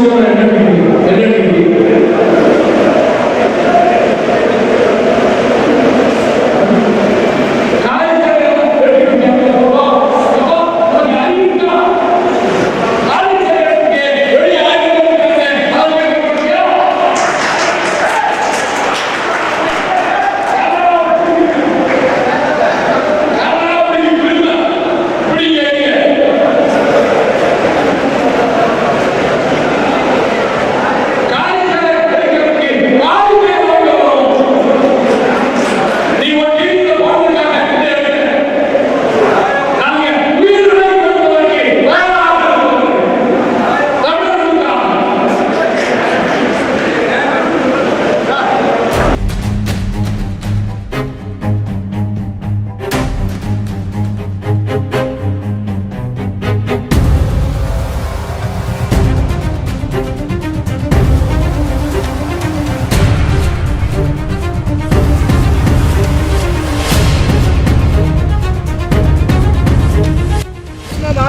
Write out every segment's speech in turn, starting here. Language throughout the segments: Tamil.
سوى نبي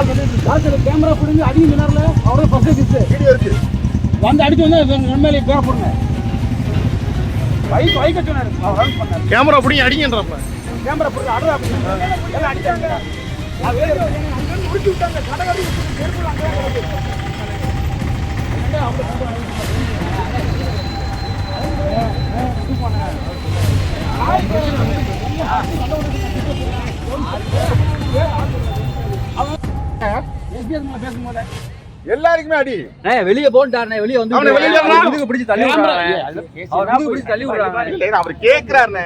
பார்க்கிற கேமரா பிடிங்க அடிக்க மினார்ல அவரே ஃபஸ்ட்டு கிஸ் வீடியோ இருக்கு வந்து அடிச்சு வந்து உண்மையிலே பேர போடுங்க பைக் பைக் சொன்னாரு கேமரா பிடிங்க அடிங்கன்றப்ப கேமரா பிடிங்க அடுறா அப்படின்னு அடிச்சாங்க முடிச்சு விட்டாங்க கடை கடை பேசும்போது? எல்லாருக்குமே அடி. வெளிய போன்ட்டானே வெளிய வந்து அவனை வெளிய பிடிச்சு தள்ளி கேமரா விடுறானே அவர் முதுகு பிடிச்சு தள்ளி விடுறாங்க இல்ல அவர் கேக்குறாருண்ணே.